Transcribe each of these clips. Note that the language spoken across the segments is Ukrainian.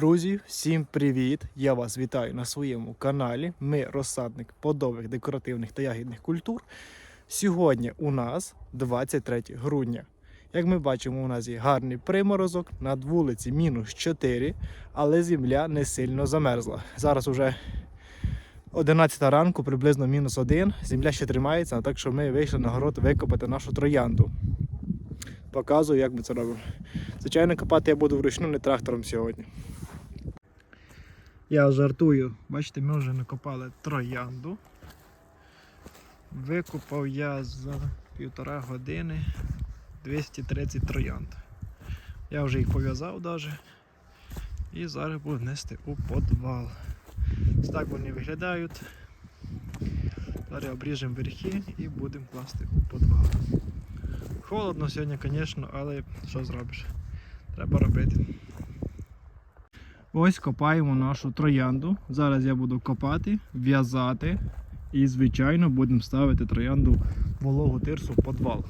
Друзі, всім привіт! Я вас вітаю на своєму каналі. Ми розсадник подових декоративних та ягідних культур. Сьогодні у нас 23 грудня. Як ми бачимо, у нас є гарний приморозок, над вулиці мінус 4, але земля не сильно замерзла. Зараз уже 11 ранку, приблизно мінус 1. Земля ще тримається, так що ми вийшли на город викопати нашу троянду. Показую, як ми це робимо. Звичайно, копати я буду вручну, не трактором сьогодні. Я жартую. Бачите, ми вже накопали троянду. Викопав я за півтора години 230 троянд. Я вже їх пов'язав навіть. І зараз буду нести у подвал. Ось так вони виглядають. Зараз обріжемо верхи і будемо класти у подвал. Холодно сьогодні, звісно, але що зробиш? Треба робити. Ось копаємо нашу троянду. Зараз я буду копати, в'язати і, звичайно, будемо ставити троянду вологу тирсу в подвал.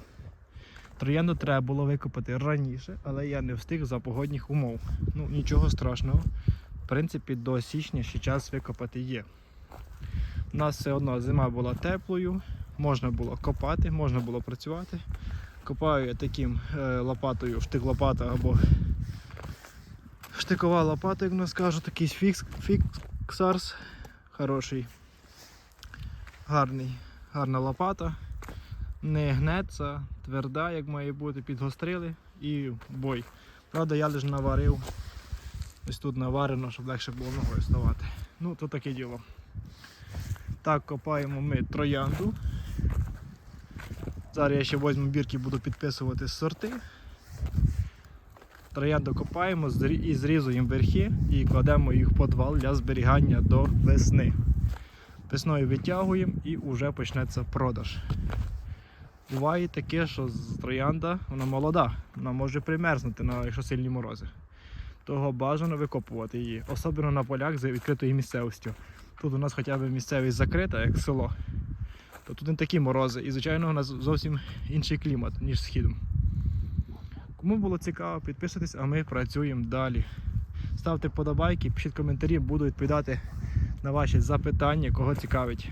Троянду треба було викопати раніше, але я не встиг за погодних умов. Ну, нічого страшного. В принципі, до січня ще час викопати є. У нас все одно зима була теплою, можна було копати, можна було працювати. Копаю я таким е, лопатою, штик лопата або штикова лопата, як нас кажуть, такий фікс, фіксарс. Хороший, гарний, гарна лопата. Не гнеться, тверда, як має бути, підгострили і бой. Правда, я лише наварив. Ось тут наварено, щоб легше було ногою ставати. Ну, то таке діло. Так, копаємо ми троянду. Зараз я ще візьму бірки, буду підписувати сорти. Троянду копаємо і зрізуємо верхи і кладемо їх в подвал для зберігання до весни. Весною витягуємо і вже почнеться продаж. Буває таке, що троянда вона молода, вона може примерзнути, якщо сильні морози. Того бажано викопувати її, особливо на полях з відкритою місцевістю. Тут у нас хоча б місцевість закрита, як село. То тут не такі морози. І, звичайно, у нас зовсім інший клімат, ніж східом. Кому було цікаво, підписуйтесь, а ми працюємо далі. Ставте вподобайки, пишіть коментарі, буду відповідати на ваші запитання, кого цікавить.